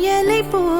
குவியலை போ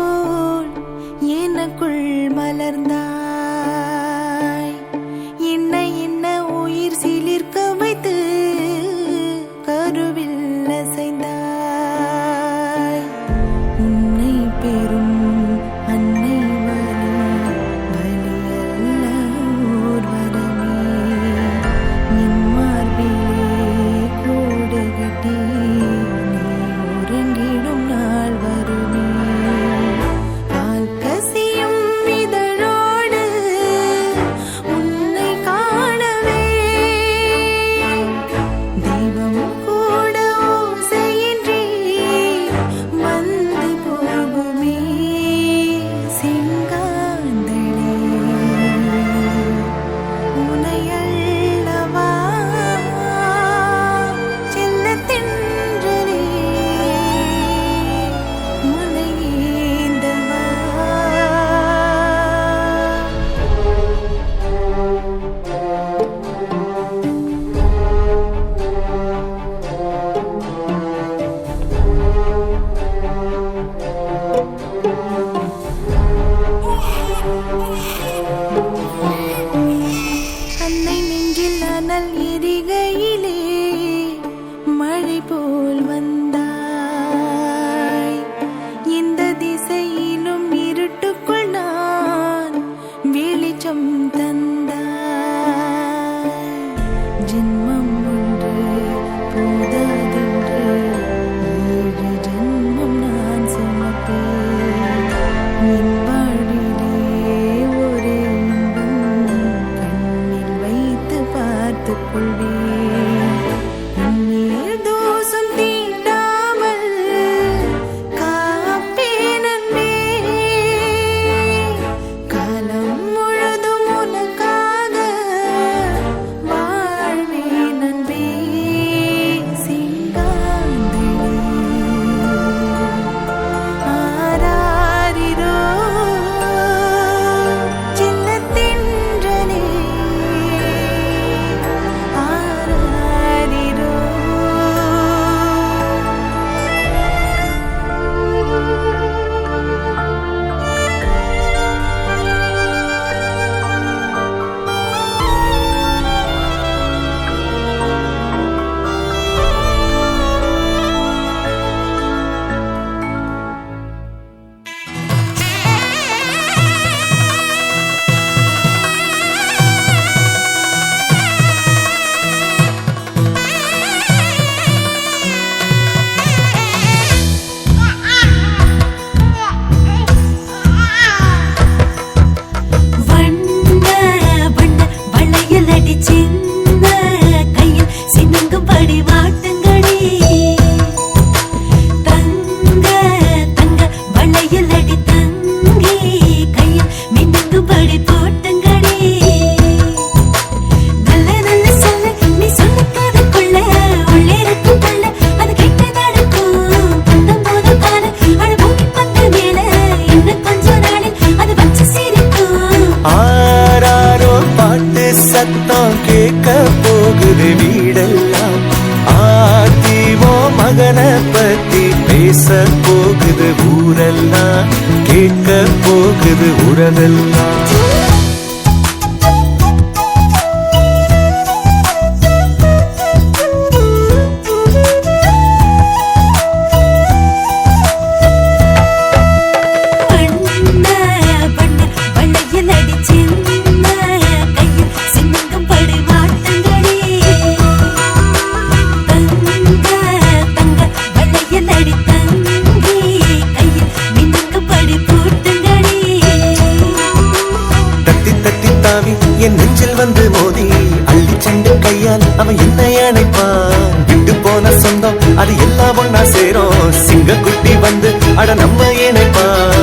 நான் கேட்க போகுது உறவெல்லாம் mind.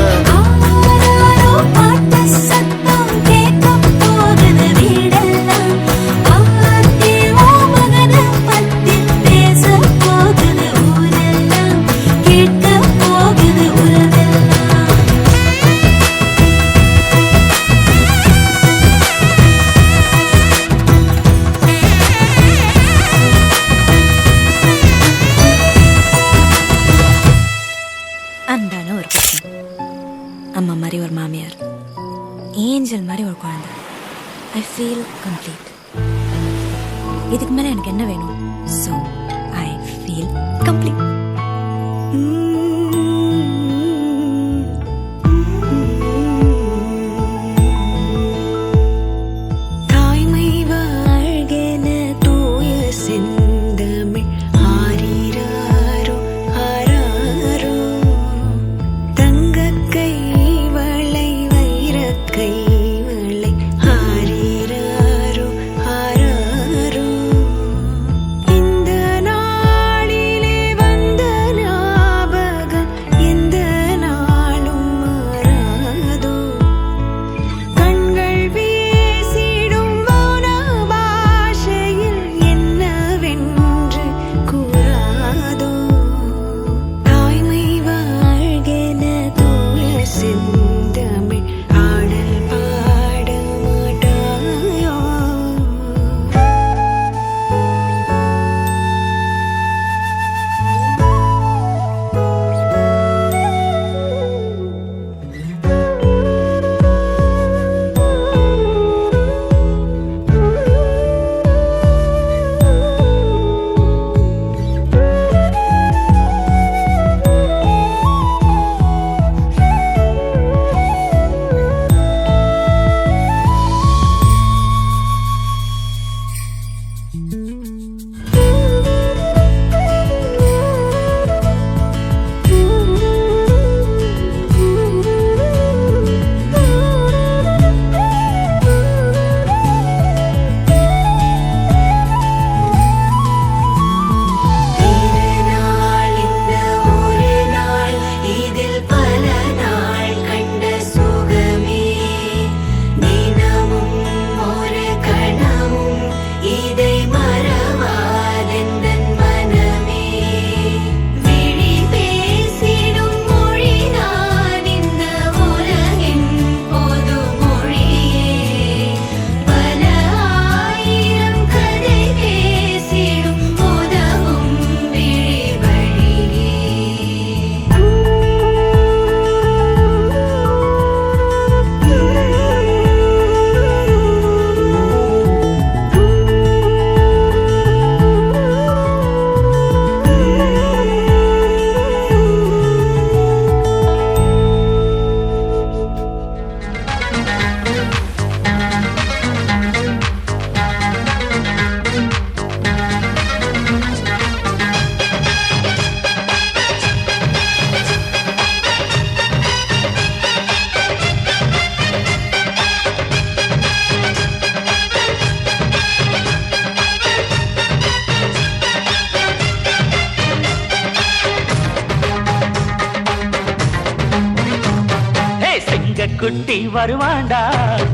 குட்டி வருவாண்டா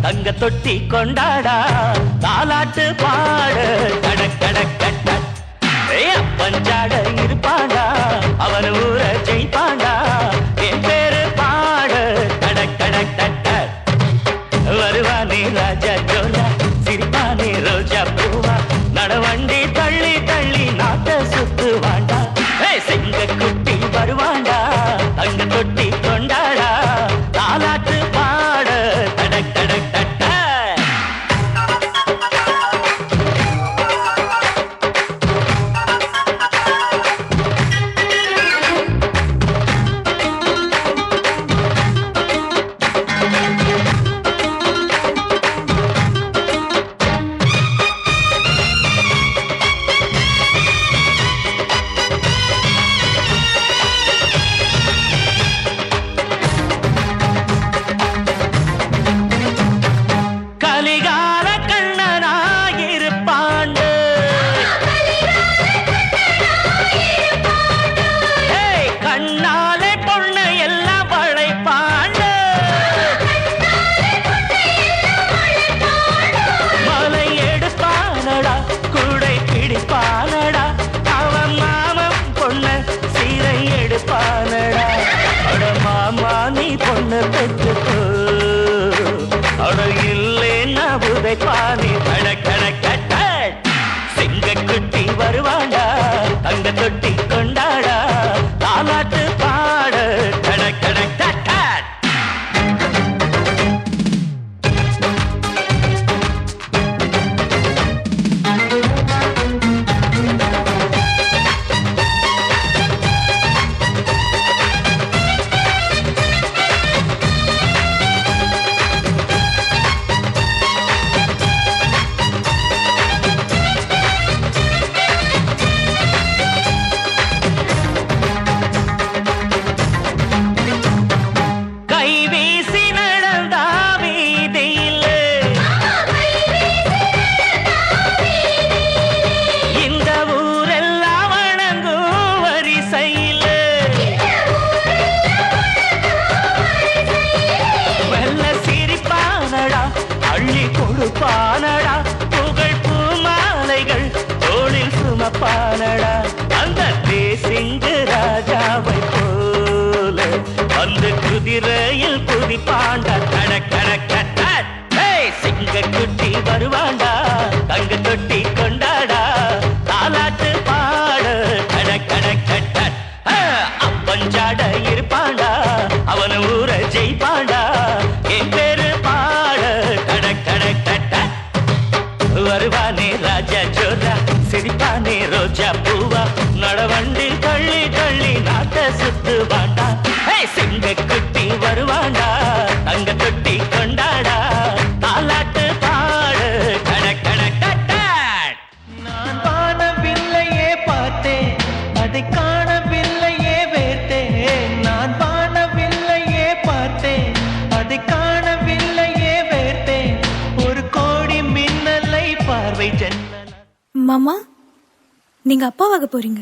தங்க தொட்டி கொண்டாடா. தாலாட்டு பாடு கடக் கடக் கட்ட அப்பஞ்சாட இருப்பாண்டா அவன் ஊர ஜெயிப்பாண்டா. பூவா நடவண்டில் தள்ளி தள்ளி நாட்ட சுத்து வாண்டா சிங்க குட்டி வருவாண்டா. நீங்க அப்பாவாக போறீங்க.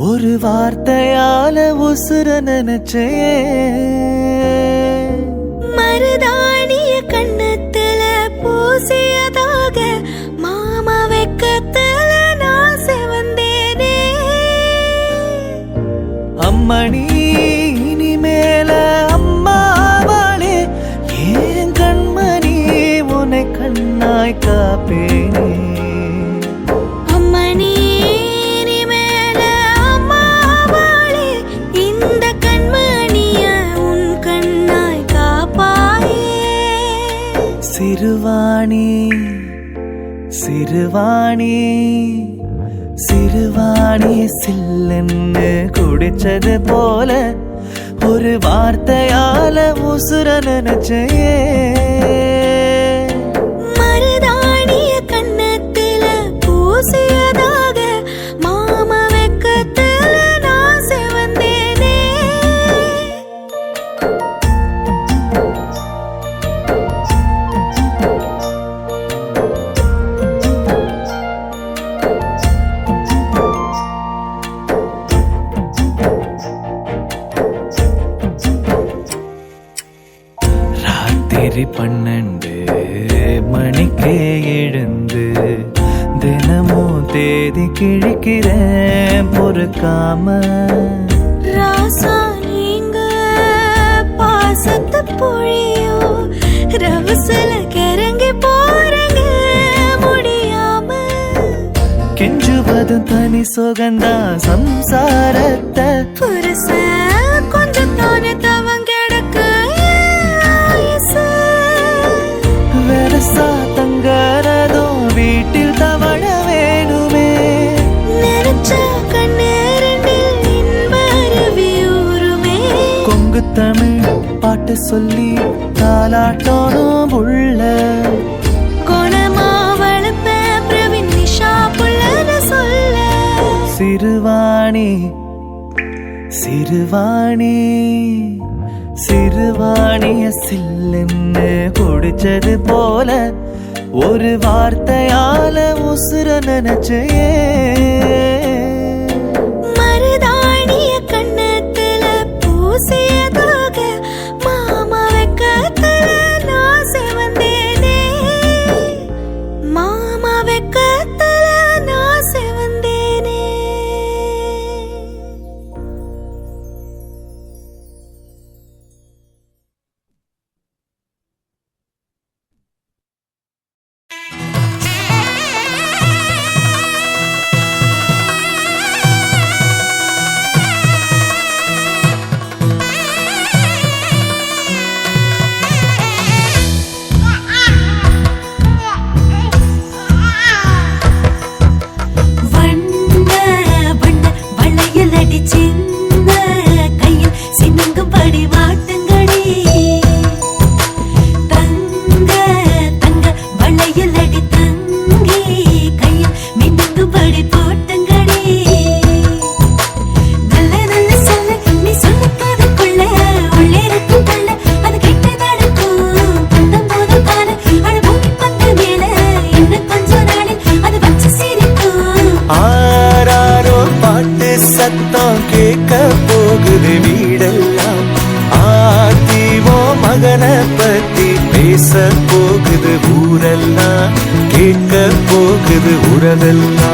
ஒரு வார்த்தையால உசுர நினைச்சே மருதாணிய கண்ணத்துல பூசியதாக மாமா வெக்கத்துல நான் செவந்தேனே. அம்மணி இனிமேல அம்மாவாளே ஏன் கண்மணி உன்னை கண்ணாய் காப்பேனே. சிறுவாணி சிறுவாணி சிறுவாணி சில்லுன்னு குடிச்சது போல ஒரு வார்த்தையால உசுர நினைச்சே பாட்டு சொல்லி தாலாட்டோனும் உள்ள. சிறுவாணி சிறுவாணி சிறுவாணிய சில்லுன்னு குடிச்சது போல ஒரு வார்த்தையால உசுர நினைச்சே el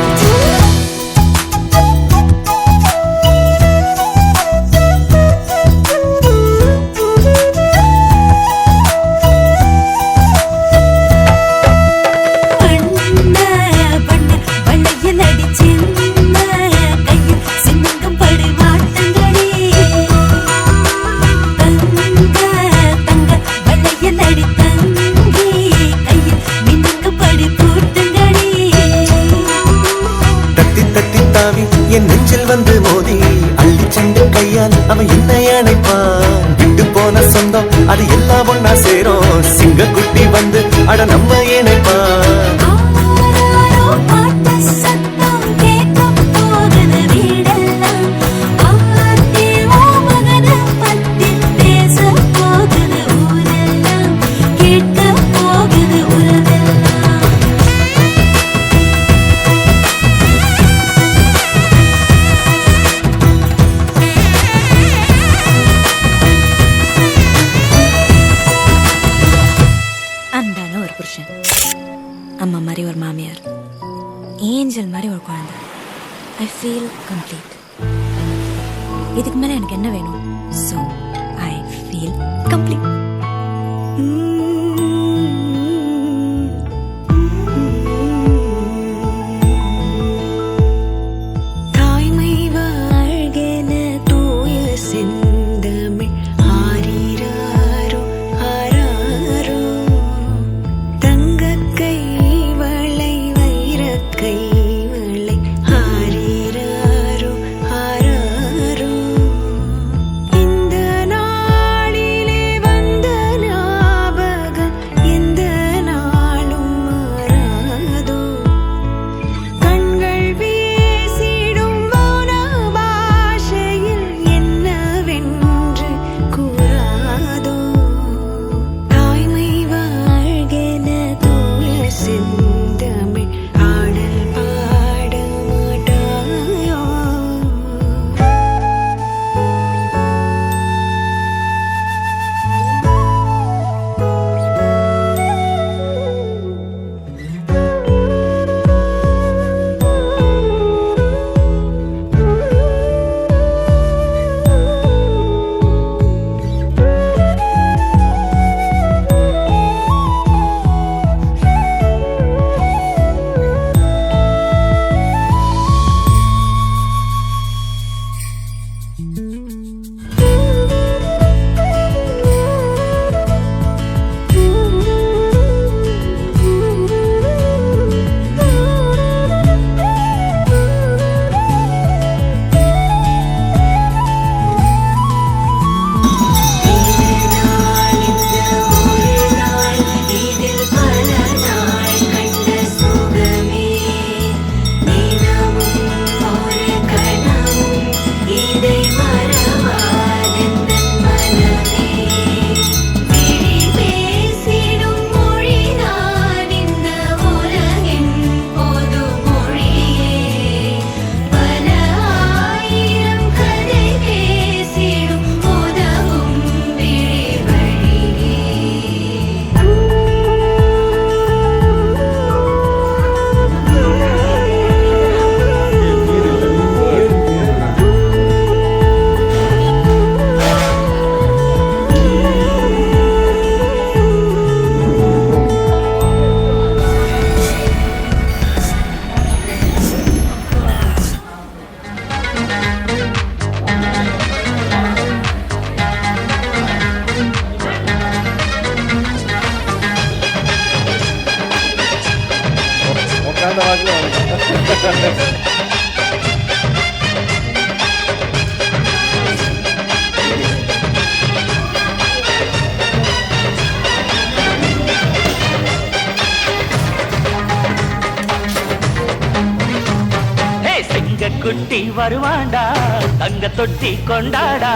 தங்க தொட்டி கொண்டாடா.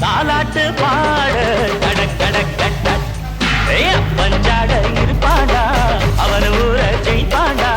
தாலாட்டு பாடு. கடக் கடக் கட்ட அப்பஞ்சாட இருப்பாண்டா அவன் ஊர ஜெயிப்பாண்டா